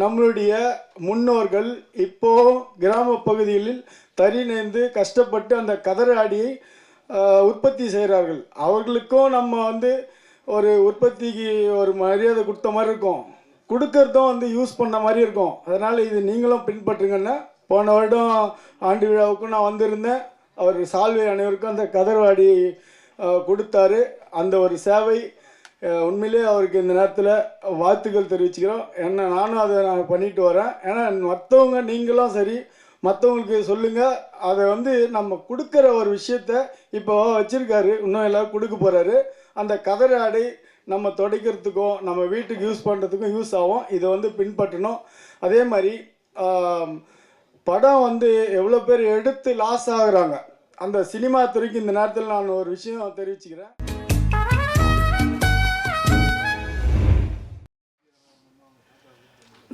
நம்மளுடைய முன்னோர்கள் இப்போ கிராம பகுதிகளில் தறி நேர்ந்து கஷ்டப்பட்டு அந்த கதர் ஆடியை உற்பத்தி செய்கிறார்கள். அவர்களுக்கும் நம்ம வந்து ஒரு உற்பத்திக்கு ஒரு மரியாதை கொடுத்த மாதிரி இருக்கும். கொடுக்கறதும் வந்து யூஸ் பண்ண மாதிரி இருக்கும். அதனால் இது நீங்களும் பின்பற்றுங்கன்னா போன வருடம் ஆண்டு விழாவுக்கும் நான் வந்திருந்தேன். அவர் சால்வை அனைவருக்கும் அந்த கதர்வாடி கொடுத்தாரு. அந்த ஒரு சேவை உண்மையிலே அவருக்கு இந்த நேரத்தில் வாழ்த்துக்கள் தெரிவிச்சுக்கிறோம். ஏன்னா நானும் அதை நான் பண்ணிட்டு வரேன். ஏன்னா மற்றவங்க நீங்களும் சரி மற்றவங்களுக்கு சொல்லுங்கள் அதை வந்து நம்ம கொடுக்குற ஒரு விஷயத்த இப்போ வச்சுருக்காரு. இன்னும் எல்லோரும் கொடுக்க போகிறாரு அந்த கதர் ஆடை நம்ம துடைக்கிறதுக்கும் நம்ம வீட்டுக்கு யூஸ் பண்ணுறதுக்கும் யூஸ் ஆகும். இதை வந்து பின்பற்றணும். அதே மாதிரி படம் வந்து எவ்வளோ பேர் எடுத்து லாஸ் ஆகுறாங்க. அந்த சினிமா துறைக்கு இந்த நேரத்தில் நான் ஒரு விஷயம் தெரிவிச்சுக்கிறேன்.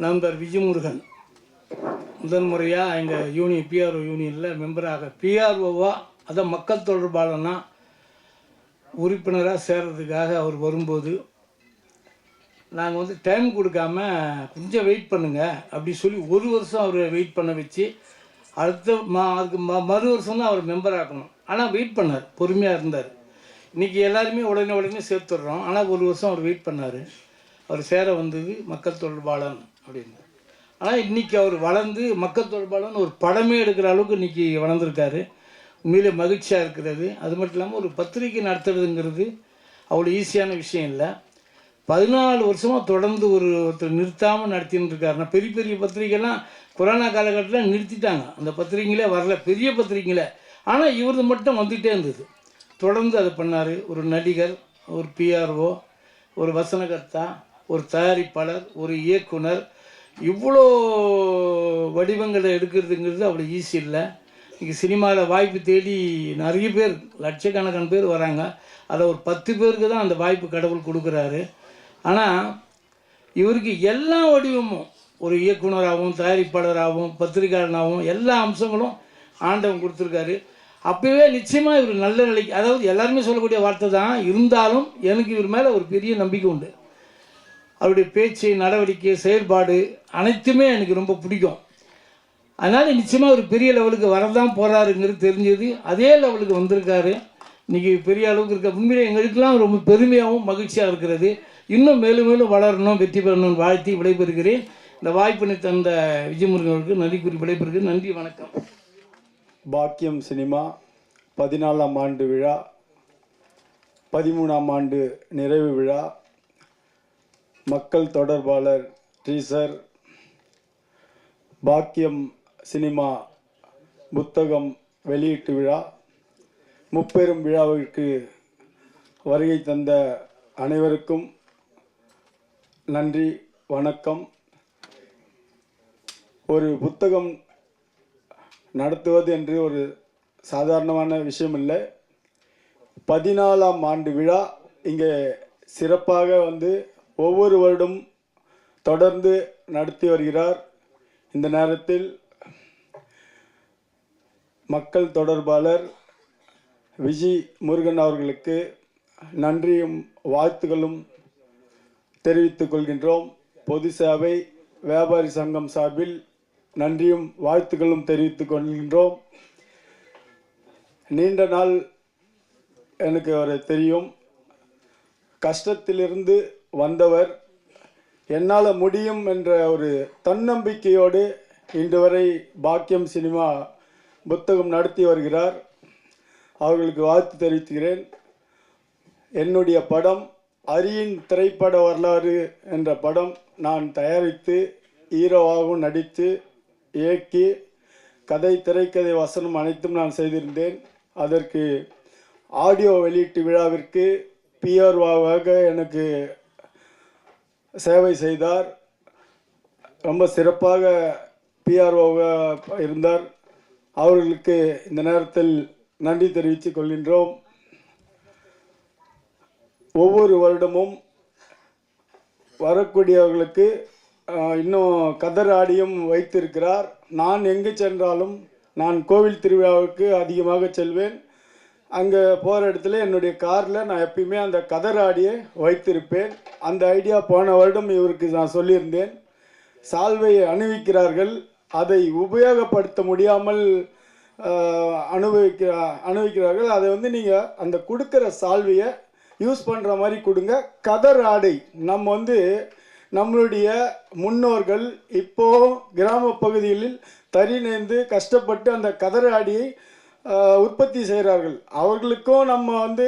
நண்பர் விஜயமுருகன். முதன் முறையாக எங்கள் யூனியன் பிஆர்ஓ யூனியனில் மெம்பராக. பிஆர்ஓவா அதான் மக்கள் தொடர்பாளனா உறுப்பினராக சேர்றதுக்காக அவர் வரும்போது நாங்கள் வந்து டைம் கொடுக்காம கொஞ்சம் வெயிட் பண்ணுங்கள் அப்படி சொல்லி ஒரு வருஷம் அவர் வெயிட் பண்ண வச்சு அடுத்த மா அதுக்கு ம மறு வருஷம் தான் அவர் மெம்பர் ஆக்கணும் ஆனால் வெயிட் பண்ணார் பொறுமையாக இருந்தார். இன்றைக்கி எல்லாருமே உடனே உடனே சேர்த்துடுறோம். ஆனால் ஒரு வருஷம் அவர் வெயிட் பண்ணார். அவர் சேர வந்தது மக்கள் தொடர்பாளன் அப்படின்னு. ஆனால் இன்றைக்கி அவர் வளர்ந்து மக்கள் தொடர்பாளன் ஒரு படமே எடுக்கிற அளவுக்கு இன்றைக்கி வளர்ந்துருக்காரு. உண்மையிலே மகிழ்ச்சியாக இருக்கிறது. அது மட்டும் இல்லாமல் ஒரு பத்திரிக்கை நடத்துறதுங்கிறது அவ்வளோ ஈஸியான விஷயம் இல்லை. பதினாலு வருஷமாக தொடர்ந்து ஒரு ஒருத்தர் நிறுத்தாமல் நடத்தின்னு இருக்காருன்னா பெரிய பெரிய பத்திரிகைலாம் கொரோனா காலகட்டத்தில் நிறுத்திட்டாங்க. அந்த பத்திரிக்கைங்களே வரல. பெரிய பத்திரிக்கைங்களே ஆனால் இவரது மட்டும் வந்துகிட்டே இருந்தது. தொடர்ந்து அதை பண்ணார். ஒரு நடிகர் ஒரு பிஆர்ஓ ஒரு வசனகர்த்தா ஒரு தயாரிப்பாளர் ஒரு இயக்குனர் இவ்வளோ வடிவங்களை எடுக்கிறதுங்கிறது அவ்வளோ ஈஸி இல்லை. இன்றைக்கி சினிமாவில் வாய்ப்பு தேடி நிறைய பேர் லட்சக்கணக்கான பேர் வராங்க. அதை ஒரு பத்து பேருக்கு தான் அந்த வாய்ப்பு கடவுள் கொடுக்குறாரு. ஆனால் இவருக்கு எல்லா வடிவமும் ஒரு இயக்குனராகவும் தயாரிப்பாளராகவும் பத்திரிகையாளனாகவும் எல்லா அம்சங்களும் ஆண்டவன் கொடுத்துருக்காரு. அப்போவே நிச்சயமாக இவர் நல்ல நிலைக்கு அதாவது எல்லாருமே சொல்லக்கூடிய வார்த்தை தான் இருந்தாலும் எனக்கு இவர் மேலே ஒரு பெரிய நம்பிக்கை உண்டு. அவருடைய பேச்சு நடவடிக்கை செயல்பாடு அனைத்துமே எனக்கு ரொம்ப பிடிக்கும். அதனால் நிச்சயமாக ஒரு பெரிய லெவலுக்கு வரதான் போகிறாருங்கிறது தெரிஞ்சது. அதே லெவலுக்கு வந்திருக்காரு. இன்றைக்கி பெரிய அளவுக்கு இருக்க உண்மையிலே எங்களுக்கெல்லாம் ரொம்ப பெருமையாகவும் மகிழ்ச்சியாக இருக்கிறது. இன்னும் மேலும் மேலும் வளரணும் வெற்றி பெறணும்னு வாழ்த்தி விடைபெறுகிறேன். இந்த வாய்ப்பினை தந்த விஜயமுருகன் நன்றி கூறி விடைபெறுகிறேன். நன்றி வணக்கம். பாக்கியம் சினிமா பதினாலாம் ஆண்டு விழா பதிமூணாம் ஆண்டு நிறைவு விழா மக்கள் தொடர்பாளர் டீசர் பாக்கியம் சினிமா புத்தகம் வெளியீட்டு விழா முப்பெரும் விழாவிற்கு வருகை தந்த அனைவருக்கும் நன்றி வணக்கம். ஒரு புத்தகம் நடத்துவது என்று ஒரு சாதாரணமான விஷயம் இல்லை பதினாலாம் ஆண்டு விழா இங்கே சிறப்பாக வந்து ஒவ்வொரு வருடம் தொடர்ந்து நடத்தி வருகிறார். இந்த நேரத்தில் மக்கள் தொடர்பாளர் விஜி முருகன் அவர்களுக்கு நன்றியும் வாழ்த்துகளும் தெரிவித்துக் கொள்கின்றோம். பொது சேவை வியாபாரி சங்கம் சார்பில் நன்றியும் வாழ்த்துக்களும் தெரிவித்துக் கொள்கின்றோம். நீண்ட நாள் எனக்கு அவரை தெரியும். கஷ்டத்திலிருந்து வந்தவர். என்னால் முடியும் என்ற ஒரு தன்னம்பிக்கையோடு இன்று வரை பாக்கியம் சினிமா புத்தகம் நடத்தி வருகிறார். அவர்களுக்கு வாழ்த்து தெரிவித்துகிறேன் என்னுடைய படம் அரியின் திரைப்பட வரலாறு என்ற படம் நான் தயாரித்து ஹீரோவாகவும் நடித்து இயக்கி கதை திரைக்கதை வசனம் அனைத்தும் நான் செய்திருந்தேன். அதற்கு ஆடியோ வெளியீட்டு விழாவிற்கு பிஆர்வாவாக எனக்கு சேவை செய்தார். ரொம்ப சிறப்பாக பிஆர்ஓவாக இருந்தார். அவர்களுக்கு இந்த நேரத்தில் நன்றி தெரிவித்துக் கொள்கின்றோம். ஒவ்வொரு வருடமும் வரக்கூடியவர்களுக்கு இன்னும் கதர் ஆடியும் வைத்திருக்கிறார். நான் எங்கு சென்றாலும் நான் கோவில் திருவிழாவுக்கு அதிகமாக செல்வேன். அங்கே போகிற இடத்துல என்னுடைய காரில் நான் எப்பயுமே அந்த கதர் ஆடியை வைத்திருப்பேன். அந்த ஐடியா போன வருடம் இவருக்கு நான் சொல்லியிருந்தேன். சால்வையை அணிவிக்கிறார்கள். அதை உபயோகப்படுத்த முடியாமல் அனுபவிக்கிற அனுபவிக்க அனுபவிக்கிறார்கள் அதை வந்து நீங்கள் அந்த கொடுக்குற சால்வையை யூஸ் பண்ணுற மாதிரி கொடுங்க. கதர் ஆடை. நம்ம வந்து நம்மளுடைய முன்னோர்கள் இப்போ கிராம பகுதிகளில் தறி நேர்ந்து கஷ்டப்பட்டு அந்த கதர் ஆடியை உற்பத்தி செய்கிறார்கள் அவர்களுக்கும் நம்ம வந்து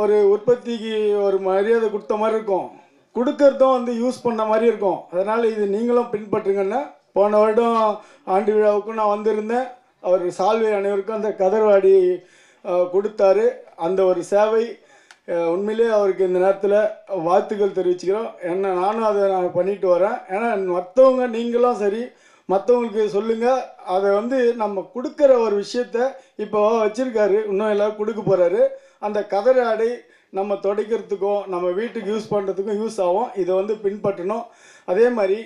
ஒரு உற்பத்திக்கு ஒரு மரியாதை கொடுத்த மாதிரி இருக்கும். கொடுக்கறதும் வந்து யூஸ் பண்ண மாதிரி இருக்கும். அதனால் இது நீங்களும் பின்பற்றுங்கன்னா போன வருடம் ஆண்டு விழாவுக்கும் நான் வந்திருந்தேன். அவர் சால்வை அனைவருக்கும் அந்த கதர்வாடி கொடுத்தாரு. அந்த ஒரு சேவை உண்மையிலே அவருக்கு இந்த நேரத்தில் வாழ்த்துக்கள் தெரிவிச்சுக்கிறோம். ஏன்னா நானும் அதை நான் பண்ணிட்டு வரேன். ஏன்னா மற்றவங்க நீங்களும் சரி மற்றவங்களுக்கு சொல்லுங்கள் அதை வந்து நம்ம கொடுக்குற ஒரு விஷயத்த இப்போ வச்சுருக்காரு. இன்னும் எல்லோரும் கொடுக்க போகிறாரு அந்த கதராடை ஆடை நம்ம துடைக்கிறதுக்கும் நம்ம வீட்டுக்கு யூஸ் பண்ணுறதுக்கும் யூஸ் ஆகும். இதை வந்து பின்பற்றணும். அதே மாதிரி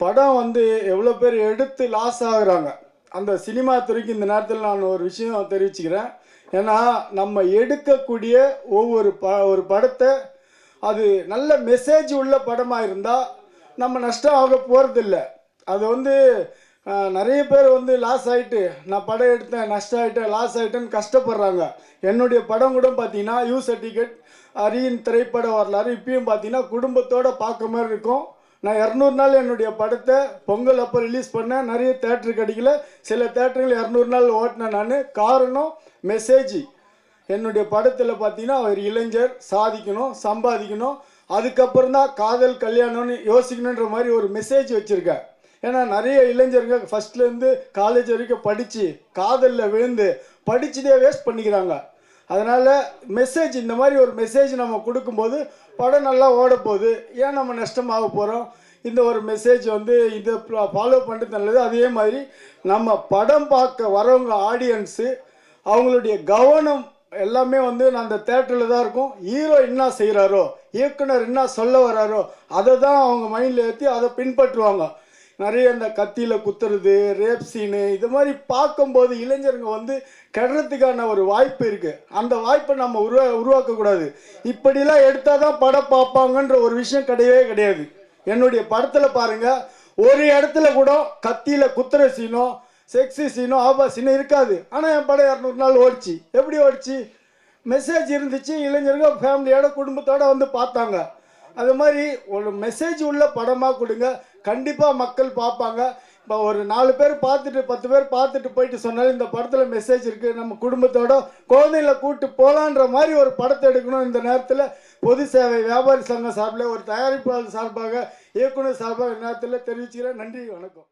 படம் வந்து எவ்வளோ பேர் எடுத்து லாஸ் ஆகுறாங்க. அந்த சினிமா துறைக்கு இந்த நேரத்தில் நான் ஒரு விஷயம் தெரிவிச்சுக்கிறேன். ஏன்னா நம்ம எடுக்கக்கூடிய ஒவ்வொரு ப ஒரு படத்தை அது நல்ல மெசேஜ் உள்ள படமாக இருந்தால் நம்ம நஷ்டம் ஆக போகிறதில்ல அது வந்து நிறைய பேர் வந்து லாஸ் ஆகிட்டு நான் படம் எடுத்தேன் நஷ்டம் ஆகிட்டேன் லாஸ் ஆகிட்டேன்னு கஷ்டப்படுறாங்க. என்னுடைய படம் கூட பார்த்தீங்கன்னா யூ சர்டிஃபிகேட் அரியின் திரைப்பட வரலாறு இப்பயும் பார்த்தீங்கன்னா குடும்பத்தோடு பார்க்க மாதிரி இருக்கும். நான் இரநூறு நாள் என்னுடைய படத்தை பொங்கல் அப்போ ரிலீஸ் பண்ணேன். நிறைய தேட்டரு கிடைக்கல. சில தேட்டருங்கள் இரநூறு நாள் ஓட்டினேன் நான். காரணம் மெசேஜ் என்னுடைய படத்தில் பார்த்தீங்கன்னா அவர் இளைஞர் சாதிக்கணும் சம்பாதிக்கணும். அதுக்கப்புறம் தான் காதல் கல்யாணம்னு யோசிக்கணுன்ற மாதிரி ஒரு மெசேஜ் வச்சுருக்கேன் ஏன்னா நிறைய இளைஞருங்க ஃபஸ்ட்லேருந்து காலேஜ் வரைக்கும் படித்து காதலில் விழுந்து படிச்சதே வேஸ்ட் பண்ணிக்கிறாங்க. அதனால் மெசேஜ் இந்த மாதிரி ஒரு மெசேஜ் நம்ம கொடுக்கும்போது படம் நல்லா ஓட போகுது ஏன் நம்ம நஷ்டமாக போகிறோம் இந்த ஒரு மெசேஜ் வந்து இதை ஃபாலோ பண்ணுறது நல்லது. அதே மாதிரி நம்ம படம் பார்க்க வரவங்க ஆடியன்ஸு அவங்களுடைய கவனம் எல்லாமே வந்து நான் அந்த தேட்டரில் தான் இருக்கும். ஹீரோ என்ன செய்கிறாரோ இயக்குனர் என்ன சொல்ல வராரோ அதை தான் அவங்க மைண்டில் ஏற்றி அதை பின்பற்றுவாங்க. நிறைய இந்த கத்தியில் குத்துறது ரேப் சீனு இது மாதிரி பார்க்கும்போது இளைஞருங்க வந்து கெடுறதுக்கான ஒரு வாய்ப்பு இருக்குது அந்த வாய்ப்பை நம்ம உருவா உருவாக்கக்கூடாது இப்படிலாம் எடுத்தால் தான் படம் பார்ப்பாங்கன்ற ஒரு விஷயம் கிடையவே கிடையாது. என்னுடைய படத்தில் பாருங்கள் ஒரு இடத்துல கூட கத்தியில் குத்துற சீனோ செக்ஸி சீனும் ஆபா இருக்காது. ஆனால் என் படம் இரநூறு நாள் ஓடிச்சு. எப்படி ஓடிச்சு? மெசேஜ் இருந்துச்சு. இளைஞர்கள் ஃபேமிலியோட குடும்பத்தோட வந்து பார்த்தாங்க. அது மாதிரி ஒரு மெசேஜ் உள்ள படமாக கொடுங்க. கண்டிப்பாக மக்கள் பார்ப்பாங்க. இப்போ ஒரு நாலு பேர் பார்த்துட்டு பத்து பேர் பார்த்துட்டு போயிட்டு சொன்னாலும் இந்த படத்தில் மெசேஜ் இருக்குது நம்ம குடும்பத்தோட குழந்தைங்கள கூப்பிட்டு போகலான்ற மாதிரி ஒரு படத்தை எடுக்கணும் இந்த நேரத்தில். பொது சேவை வியாபாரி சங்கம் சார்பில் ஒரு தயாரிப்பாளர் சார்பாக இயக்குனர் சார்பாக இந்த நேரத்தில் தெரிவிச்சுக்கிறேன். நன்றி வணக்கம்.